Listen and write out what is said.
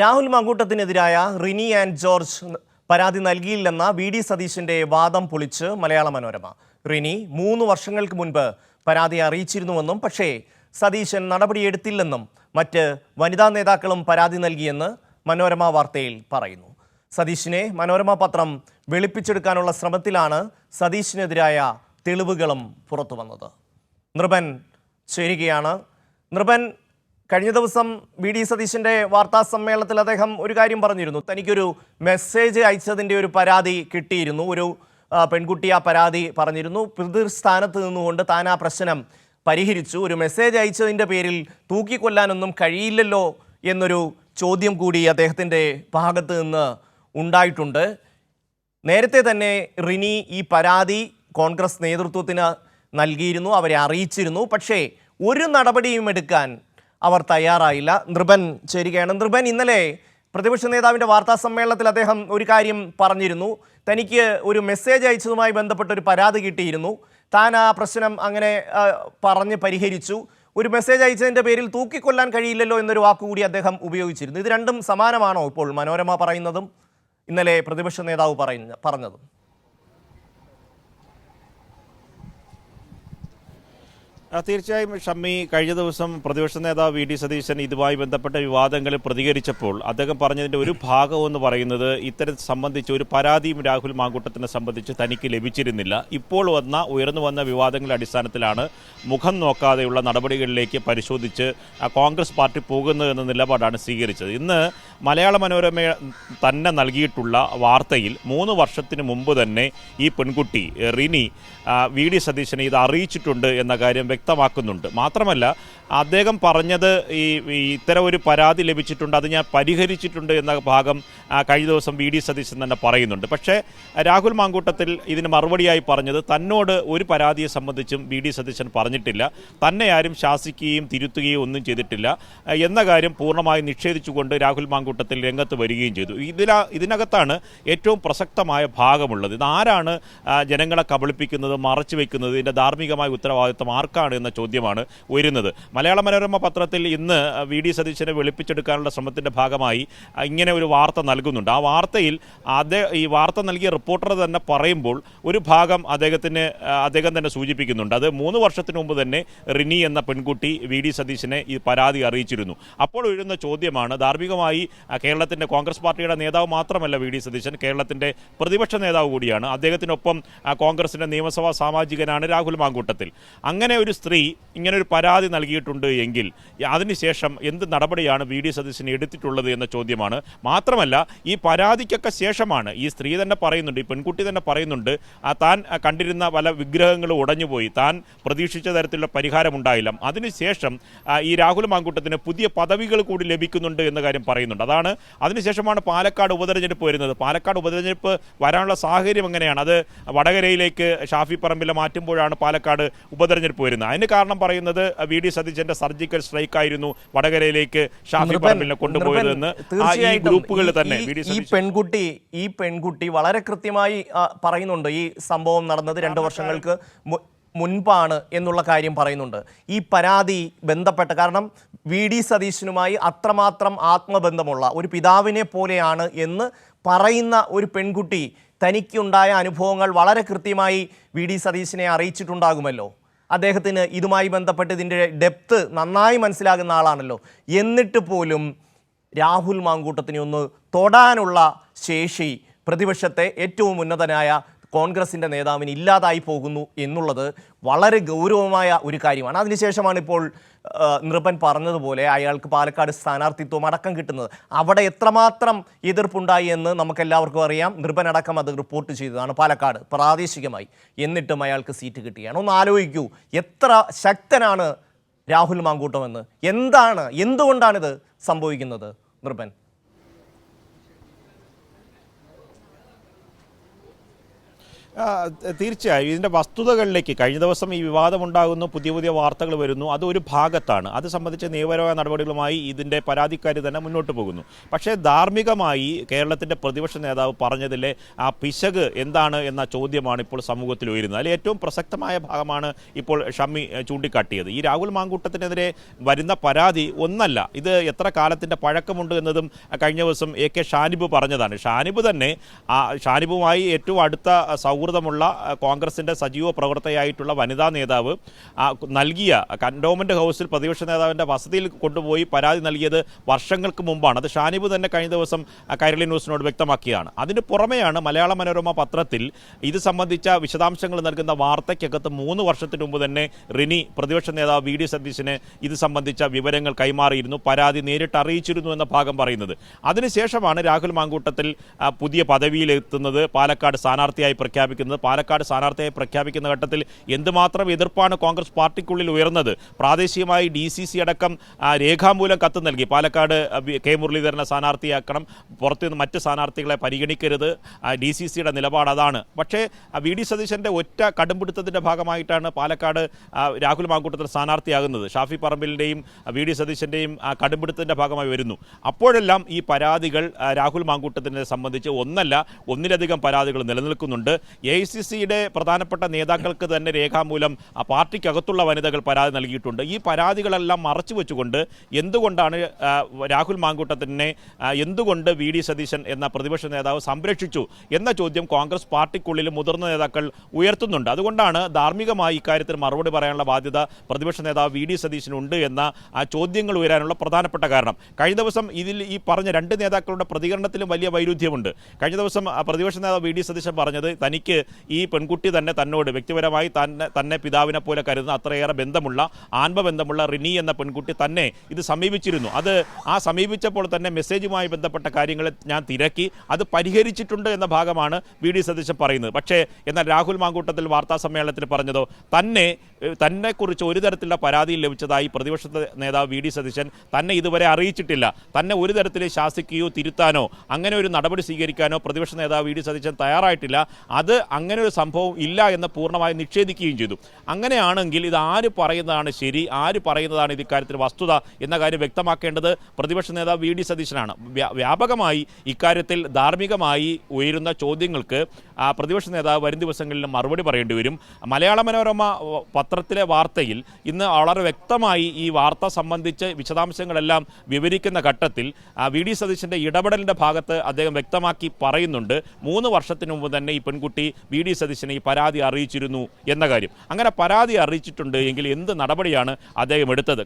രാഹുൽ മങ്കൂട്ടത്തിനെതിരായ റിനി ആൻഡ് ജോർജ് പരാതി നൽകിയില്ലെന്ന വി ഡി സതീശിന്റെ വാദം പൊളിച്ച് മലയാള മനോരമ. റിനി മൂന്ന് വർഷങ്ങൾക്ക് മുൻപ് പരാതി അറിയിച്ചിരുന്നുവെന്നും പക്ഷേ സതീശൻ നടപടിയെടുത്തില്ലെന്നും മറ്റ് വനിതാ നേതാക്കളും പരാതി നൽകിയെന്ന് മനോരമ വാർത്തയിൽ പറയുന്നു. സതീശിനെ മനോരമ പത്രം വെളുപ്പിച്ചെടുക്കാനുള്ള ശ്രമത്തിലാണ് സതീശിനെതിരായ തെളിവുകളും പുറത്തുവന്നത്. നൃപൻ ചേരുകയാണ്. നൃപൻ കഴിഞ്ഞ ദിവസം വി ഡി സതീശന്റെ വാർത്താ സമ്മേളനത്തിൽ അദ്ദേഹം ഒരു കാര്യം പറഞ്ഞിരുന്നു. തനിക്കൊരു മെസ്സേജ് അയച്ചതിന്റെ ഒരു പരാതി കിട്ടിയിരുന്നു. ഒരു പെൺകുട്ടി ആ പരാതി പറഞ്ഞിരുന്നു. പിതൃസ്ഥാനത്ത് നിന്നുകൊണ്ട് താൻ ആ പ്രശ്നം പരിഹരിച്ചു. ഒരു മെസ്സേജ് അയച്ചതിന്റെ പേരിൽ തൂക്കിക്കൊല്ലാനൊന്നും കഴിയില്ലല്ലോ എന്നൊരു ചോദ്യം കൂടി അദ്ദേഹത്തിന്റെ ഭാഗത്ത് നിന്ന് ഉണ്ടായിട്ടുണ്ട്. നേരത്തെ തന്നെ റിനി ഈ പരാതി കോൺഗ്രസ് നേതൃത്വത്തിന് നൽകിയിരുന്നു. അവരെ അറിയിച്ചിരുന്നു. പക്ഷേ ഒരു നടപടിയും എടുക്കാൻ അവർ തയ്യാറായില്ല. നൃപൻ ചേരുകയാണ്. നൃപൻ ഇന്നലെ പ്രതിപക്ഷ നേതാവിന്റെ വാർത്താ സമ്മേളനത്തിൽ അദ്ദേഹം ഒരു കാര്യം പറഞ്ഞിരുന്നു. തനിക്ക് ഒരു മെസ്സേജ് അയച്ചതുമായി ബന്ധപ്പെട്ട ഒരു പരാതി കിട്ടിയിരുന്നു. താൻ ആ പ്രശ്നം അങ്ങനെ പറഞ്ഞ് പരിഹരിച്ചു. ഒരു മെസ്സേജ് അയച്ചതിന്റെ പേരിൽ തൂക്കിക്കൊല്ലാൻ കഴിയില്ലല്ലോ എന്നൊരു വാക്കുകൂടി അദ്ദേഹം ഉപയോഗിച്ചിരുന്നു. ഇത് രണ്ടും സമാനമാണോ ഇപ്പോൾ മനോരമ പറയുന്നതും ഇന്നലെ പ്രതിപക്ഷ നേതാവ് പറയുന്ന പറഞ്ഞതും? തീർച്ചയായും ഷമ്മി കഴിഞ്ഞ ദിവസം പ്രതിപക്ഷ നേതാവ് വി ഡി സതീശൻ ഇതുമായി ബന്ധപ്പെട്ട വിവാദങ്ങളിൽ പ്രതികരിച്ചപ്പോൾ അദ്ദേഹം പറഞ്ഞതിന്റെ ഒരു ഭാഗം എന്ന് പറയുന്നത് ഇത്തരം സംബന്ധിച്ച് ഒരു പരാതിയും രാഹുൽ മാങ്കൂട്ടത്തിനെ സംബന്ധിച്ച് തനിക്ക് ലഭിച്ചിരുന്നില്ല. ഇപ്പോൾ വന്ന ഉയർന്നു വന്ന വിവാദങ്ങളുടെ അടിസ്ഥാനത്തിലാണ് മുഖം നോക്കാതെയുള്ള നടപടികളിലേക്ക് പരിശോധിച്ച് കോൺഗ്രസ് പാർട്ടി പോകുന്നതെന്ന നിലപാടാണ് സ്വീകരിച്ചത്. ഇന്ന് മലയാള മനോരമ തന്നെ നൽകിയിട്ടുള്ള വാർത്തയിൽ മൂന്ന് വർഷത്തിന് മുമ്പ് തന്നെ ഈ പെൺകുട്ടി റിനി വി ഡി സതീശനെ ഇത് അറിയിച്ചിട്ടുണ്ട് എന്ന കാര്യം വ്യക്തമാക്കുന്നുണ്ട്. മാത്രമല്ല അദ്ദേഹം പറഞ്ഞത് ഈ ഇത്തരം ഒരു പരാതി ലഭിച്ചിട്ടുണ്ട് അത് ഞാൻ പരിഹരിച്ചിട്ടുണ്ട് എന്ന ഭാഗം കഴിഞ്ഞ ദിവസം വി ഡി സതീശൻ തന്നെ പറയുന്നുണ്ട്. പക്ഷേ രാഹുൽ മാങ്കൂട്ടത്തിൽ ഇതിന് മറുപടിയായി പറഞ്ഞത് തന്നോട് ഒരു പരാതിയെ സംബന്ധിച്ചും വി ഡി സതീശൻ പറഞ്ഞിട്ടില്ല. തന്നെ ആരും ശാസിക്കുകയും തിരുത്തുകയും ഒന്നും ചെയ്തിട്ടില്ല. എന്ന കാര്യം പൂർണമായി നിഷേധിച്ചുകൊണ്ട് രാഹുൽ മാങ്കൂട്ടത്തിൽ രംഗത്ത് വരികയും ചെയ്തു. ഇതിലാ ഇതിനകത്താണ് ഏറ്റവും പ്രസക്തമായ ഭാഗമുള്ളത്. ഇത് ആരാണ് ജനങ്ങളെ കബളിപ്പിക്കുന്നത് മറച്ചു വെക്കുന്നത് ഇതിന്റെ ധാർമ്മികമായ ഉത്തരവാദിത്വം ആർക്കാണ് എന്ന ചോദ്യമാണ് ഉയരുന്നത്. മലയാള മനോരമ പത്രത്തിൽ ഇന്ന് വി ഡി സതീശനെ വെളുപ്പിച്ചെടുക്കാനുള്ള ശ്രമത്തിന്റെ ഭാഗമായി ഇങ്ങനെ ഒരു വാർത്ത നൽകുന്നുണ്ട്. ആ വാർത്തയിൽ അദ്ദേഹം ഈ വാർത്ത നൽകിയ റിപ്പോർട്ടർ തന്നെ പറയുമ്പോൾ ഒരു ഭാഗം അദ്ദേഹത്തിന് അദ്ദേഹം തന്നെ സൂചിപ്പിക്കുന്നുണ്ട്. അത് മൂന്ന് വർഷത്തിന് മുമ്പ് തന്നെ റിനി എന്ന പെൺകുട്ടി വി ഡി സതീശനെ ഈ പരാതി അറിയിച്ചിരുന്നു. അപ്പോൾ ഉയരുന്ന ചോദ്യമാണ് ധാർമ്മികമായി കേരളത്തിന്റെ കോൺഗ്രസ് പാർട്ടിയുടെ നേതാവ് മാത്രമല്ല വി ഡി സതീശൻ കേരളത്തിന്റെ പ്രതിപക്ഷ നേതാവ് കൂടിയാണ്. അദ്ദേഹത്തിനൊപ്പം കോൺഗ്രസിന്റെ നിയമസഭാ സാമാജികനാണ് രാഹുൽ മാങ്കൂട്ടത്തിൽ. അങ്ങനെ ഒരു സ്ത്രീ ഇങ്ങനെ ഒരു പരാതി നൽകിയിട്ടുണ്ട് എങ്കിൽ അതിനുശേഷം എന്ത് നടപടിയാണ് വി ഡി സതീശൻ എടുത്തിട്ടുള്ളത് എന്ന ചോദ്യമാണ്. മാത്രമല്ല ഈ പരാതിക്കൊക്കെ ശേഷമാണ്. ഈ സ്ത്രീ തന്നെ പറയുന്നുണ്ട് ഈ പെൺകുട്ടി തന്നെ പറയുന്നുണ്ട് ആ താൻ കണ്ടിരുന്ന പല വിഗ്രഹങ്ങളും ഉടഞ്ഞുപോയി. താൻ പ്രതീക്ഷിച്ച തരത്തിലുള്ള പരിഹാരം ഉണ്ടായില്ല അതിനുശേഷം ഈ രാഹുൽ മാങ്കൂട്ടത്തിന് പുതിയ പദവികൾ കൂടി ലഭിക്കുന്നുണ്ട് എന്ന കാര്യം പറയുന്നുണ്ട്. അതാണ് അതിനുശേഷമാണ് പാലക്കാട് ഉപതെരഞ്ഞെടുപ്പ് വരുന്നത്. പാലക്കാട് ഉപതെരഞ്ഞെടുപ്പ് വരാനുള്ള സാഹചര്യം എങ്ങനെയാണ്? അത് വടകരയിലേക്ക് ഷാഫി പറമ്പിലെ മാറ്റുമ്പോഴാണ് പാലക്കാട് ഉപതെരഞ്ഞെടുപ്പ് വരുന്നത്. അതിന് കാരണം പറയുന്നത് വി. ഡി. സതീശന്റെ സർജിക്കൽ സ്ട്രൈക്ക് ആയിരുന്നു വടകരയിലേക്ക് ഷാഫി പറമ്പിലിനെ കൊണ്ടുപോയതെന്ന് ഈ ഗ്രൂപ്പുകൾ തന്നെ. ഈ- പെൺകുട്ടി ഈ പെൺകുട്ടി വളരെ കൃത്യമായി പറയുന്നുണ്ട് ഈ സംഭവം നടന്നത് രണ്ട് വർഷങ്ങൾക്ക് മുൻപാണ് എന്നുള്ള കാര്യം പറയുന്നുണ്ട്. ഈ പരാതി ബന്ധപ്പെട്ട കാരണം വി ഡി സതീശനുമായി അത്രമാത്രം ആത്മബന്ധമുള്ള ഒരു പിതാവിനെ പോലെയാണ് എന്ന് പറയുന്ന ഒരു പെൺകുട്ടി തനിക്കുണ്ടായ അനുഭവങ്ങൾ വളരെ കൃത്യമായി വി ഡി സതീശനെ അറിയിച്ചിട്ടുണ്ടാകുമല്ലോ. അദ്ദേഹത്തിന് ഇതുമായി ബന്ധപ്പെട്ട് ഇതിന്റെ ഡെപ്ത് നന്നായി മനസ്സിലാകുന്ന ആളാണല്ലോ. എന്നിട്ട് പോലും രാഹുൽ മാങ്കൂട്ടത്തിനെ ഒന്ന് തൊടാനുള്ള ശേഷി പ്രതിപക്ഷത്തെ ഏറ്റവും ഉന്നതനായ കോൺഗ്രസിന്റെ നേതാവിന് ഇല്ലാതായി പോകുന്നു എന്നുള്ളത് വളരെ ഗൗരവമായ ഒരു കാര്യമാണ്. അതിനുശേഷമാണ് ഇപ്പോൾ നൃപൻ പറഞ്ഞതുപോലെ അയാൾക്ക് പാലക്കാട് സ്ഥാനാർത്ഥിത്വം അടക്കം കിട്ടുന്നത്. അവിടെ എത്രമാത്രം എതിർപ്പുണ്ടായി എന്ന് നമുക്കെല്ലാവർക്കും അറിയാം. നൃപൻ അടക്കം അത് റിപ്പോർട്ട് ചെയ്തതാണ് പാലക്കാട് പ്രാദേശികമായി. എന്നിട്ടും അയാൾക്ക് സീറ്റ് കിട്ടുകയാണ് ഒന്ന് ആലോചിക്കൂ എത്ര ശക്തനാണ് രാഹുൽ മാങ്കൂട്ടമെന്ന്. എന്താണ് എന്തുകൊണ്ടാണിത് സംഭവിക്കുന്നത്? നൃപൻ തീർച്ചയായും. ഇതിന്റെ വസ്തുതകളിലേക്ക് കഴിഞ്ഞ ദിവസം ഈ വിവാദമുണ്ടാകുന്നു പുതിയ പുതിയ വാർത്തകൾ വരുന്നു. അത് ഒരു ഭാഗത്താണ്. അത് സംബന്ധിച്ച് നിയമപരമായ നടപടികളുമായി ഇതിന്റെ പരാതിക്കാർ തന്നെ മുന്നോട്ട് പോകുന്നു. പക്ഷേ ധാർമ്മികമായി കേരളത്തിന്റെ പ്രതിപക്ഷ നേതാവ് പറഞ്ഞതിലെ ആ പിശക് എന്താണ് എന്ന ചോദ്യമാണ് ഇപ്പോൾ സമൂഹത്തിൽ ഉയരുന്നത്. അതിൽ ഏറ്റവും പ്രസക്തമായ ഭാഗമാണ് ഇപ്പോൾ ഷമ്മി ചൂണ്ടിക്കാട്ടിയത്. ഈ രാഹുൽ മാങ്കൂട്ടത്തിനെതിരെ വരുന്ന പരാതി ഒന്നല്ല. ഇത് എത്ര കാലത്തിന്റെ പഴക്കമുണ്ട് എന്നതും കഴിഞ്ഞ ദിവസം എ കെ ഷാനിബ് പറഞ്ഞതാണ്. ഷാനിബ് തന്നെ ഷാനിബുമായി ഏറ്റവും അടുത്ത സൗഹൃദമുള്ള കോൺഗ്രസിന്റെ സജീവ പ്രവർത്തകയായിട്ടുള്ള വനിതാ നേതാവ് നൽകിയ കൻഡോമെന്റ് ഹൗസിൽ പ്രതിപക്ഷ നേതാവിന്റെ വസതിയിൽ കൊണ്ടുപോയി പരാതി നൽകിയത് വർഷങ്ങൾക്ക് മുമ്പാണ്. അത് ഷാനിബ് തന്നെ കഴിഞ്ഞ ദിവസം കൈരളി ന്യൂസിനോട് വ്യക്തമാക്കിയാണ്. അതിന് പുറമെയാണ് മലയാള മനോരമ പത്രത്തിൽ ഇത് സംബന്ധിച്ച വിശദാംശങ്ങൾ നൽകുന്ന വാർത്തയ്ക്കകത്ത് മൂന്ന് വർഷത്തിന് മുമ്പ് തന്നെ റിനി പ്രതിപക്ഷ നേതാവ് വി ഡി സതീശന് ഇത് സംബന്ധിച്ച വിവരങ്ങൾ കൈമാറിയിരുന്നു. പരാതി നേരിട്ട് അറിയിച്ചിരുന്നു എന്ന ഭാഗം പറയുന്നത്. അതിനുശേഷമാണ് രാഹുൽ മാങ്കൂട്ടത്തിൽ പുതിയ പദവിയിലെത്തുന്നത്. പാലക്കാട് സ്ഥാനാർത്ഥിയായി പ്രഖ്യാപിക്കുന്നത് പാലക്കാട് സ്ഥാനാർത്ഥിയെ പ്രഖ്യാപിക്കുന്ന ഘട്ടത്തിൽ എന്തുമാത്രം എതിർപ്പാണ് കോൺഗ്രസ് പാർട്ടിക്കുള്ളിൽ ഉയർന്നത്? പ്രാദേശികമായി ഡി സി സി അടക്കം രേഖാമൂലം കത്ത് നൽകി. പാലക്കാട് കെ മുരളീധരനെ സ്ഥാനാർത്ഥിയാക്കണം. പുറത്തുനിന്ന് മറ്റ് സ്ഥാനാർത്ഥികളെ പരിഗണിക്കരുത്. ഡി സി സിയുടെ നിലപാട് അതാണ്. പക്ഷേ വി ഡി സതീശന്റെ ഒറ്റ കടുംപിടുത്തത്തിന്റെ ഭാഗമായിട്ടാണ് പാലക്കാട് രാഹുൽ മാങ്കൂട്ടത്തിൽ സ്ഥാനാർത്ഥിയാകുന്നത്. ഷാഫി പറമ്പിലിന്റെയും വി ഡി സതീശന്റെയും കടുംപിടുത്തത്തിന്റെ ഭാഗമായി വരുന്നു. അപ്പോഴെല്ലാം ഈ പരാതികൾ രാഹുൽ മാങ്കൂട്ടത്തിനെ സംബന്ധിച്ച് ഒന്നല്ല ഒന്നിലധികം പരാതികൾ നിലനിൽക്കുന്നുണ്ട്. എ സി സിയുടെ പ്രധാനപ്പെട്ട നേതാക്കൾക്ക് തന്നെ രേഖാമൂലം ആ പാർട്ടിക്കകത്തുള്ള വനിതകൾ പരാതി നൽകിയിട്ടുണ്ട്. ഈ പരാതികളെല്ലാം മറച്ചു വെച്ചുകൊണ്ട് എന്തുകൊണ്ടാണ് രാഹുൽ മാങ്കൂട്ടത്തിനെ എന്തുകൊണ്ട് വി ഡി സതീശൻ എന്ന പ്രതിപക്ഷ നേതാവ് സംരക്ഷിച്ചു എന്ന ചോദ്യം കോൺഗ്രസ് പാർട്ടിക്കുള്ളിൽ മുതിർന്ന നേതാക്കൾ ഉയർത്തുന്നുണ്ട്. അതുകൊണ്ടാണ് ധാർമ്മികമായി ഇക്കാര്യത്തിൽ മറുപടി പറയാനുള്ള ബാധ്യത പ്രതിപക്ഷ നേതാവ് വി ഡി സതീശനുണ്ട് എന്ന ആ ചോദ്യങ്ങൾ ഉയരാനുള്ള പ്രധാനപ്പെട്ട കാരണം. കഴിഞ്ഞ ദിവസം ഇതിൽ ഈ പറഞ്ഞ രണ്ട് നേതാക്കളുടെ പ്രതികരണത്തിലും വലിയ വൈരുദ്ധ്യമുണ്ട്. കഴിഞ്ഞ ദിവസം പ്രതിപക്ഷ നേതാവ് വി ഡി സതീശൻ പറഞ്ഞത് തനിക്ക് ഈ പെൺകുട്ടി തന്നെ തന്നോട് വ്യക്തിപരമായി തന്നെ തന്നെ പിതാവിനെ പോലെ കരുതുന്ന അത്രയേറെ ബന്ധമുള്ള ആത്മബന്ധമുള്ള റിനി എന്ന പെൺകുട്ടി തന്നെ ഇത് സമീപിച്ചിരുന്നു. അത് ആ സമീപിച്ചപ്പോൾ തന്നെ മെസ്സേജുമായി ബന്ധപ്പെട്ട കാര്യങ്ങൾ ഞാൻ തിരക്കി അത് പരിഹരിച്ചിട്ടുണ്ട് എന്ന ഭാഗമാണ് വി ഡി സതീശൻ പറയുന്നത്. പക്ഷേ എന്നാൽ രാഹുൽ മാങ്കൂട്ടത്തിൽ വാർത്താ സമ്മേളനത്തിൽ പറഞ്ഞതോ തന്നെ തന്നെക്കുറിച്ച് ഒരു തരത്തിലുള്ള പരാതിയും ലഭിച്ചതായി പ്രതിപക്ഷ നേതാവ് വി ഡി സതീശൻ തന്നെ ഇതുവരെ അറിയിച്ചിട്ടില്ല. തന്നെ ഒരു തരത്തിൽ ശാസിക്കുകയോ തിരുത്താനോ അങ്ങനെ ഒരു നടപടി സ്വീകരിക്കാനോ പ്രതിപക്ഷ നേതാവ് വി ഡി സതീശൻ തയ്യാറായിട്ടില്ല. അത് അങ്ങനെ ഒരു സംഭവം ഇല്ല എന്ന് പൂർണമായി നിഷേധിക്കുകയും ചെയ്തു. അങ്ങനെയാണെങ്കിൽ ഇത് ആര് പറയുന്നതാണ് ശരി ആര് പറയുന്നതാണ് ഇത് ഇക്കാര്യത്തിൽ വസ്തുത എന്ന കാര്യം വ്യക്തമാക്കേണ്ടത് പ്രതിപക്ഷ നേതാവ് വി ഡി സതീശനാണ്. വ്യാപകമായി ഇക്കാര്യത്തിൽ ധാർമ്മികമായി ഉയരുന്ന ചോദ്യങ്ങൾക്ക് പ്രതിപക്ഷ നേതാവ് വരും ദിവസങ്ങളിൽ മറുപടി പറയേണ്ടി വരും. മലയാള മനോരമ പത്രത്തിലെ വാർത്തയിൽ ഇന്ന് വളരെ വ്യക്തമായി ഈ വാർത്ത സംബന്ധിച്ച് വിശദാംശങ്ങളെല്ലാം വിവരിക്കുന്ന ഘട്ടത്തിൽ വി ഡി സതീശന്റെ ഇടപെടലിന്റെ ഭാഗത്ത് അദ്ദേഹം വ്യക്തമാക്കി പറയുന്നുണ്ട്. മൂന്ന് വർഷത്തിനു മുമ്പ് തന്നെ ഈ പെൺകുട്ടി വി ഡി സതീശനെ ഈ പരാതി അറിയിച്ചിരുന്നു എന്ന കാര്യം. അങ്ങനെ പരാതി അറിയിച്ചിട്ടുണ്ട് എങ്കിൽ എന്ത് നടപടിയാണ് അദ്ദേഹം എടുത്തത്?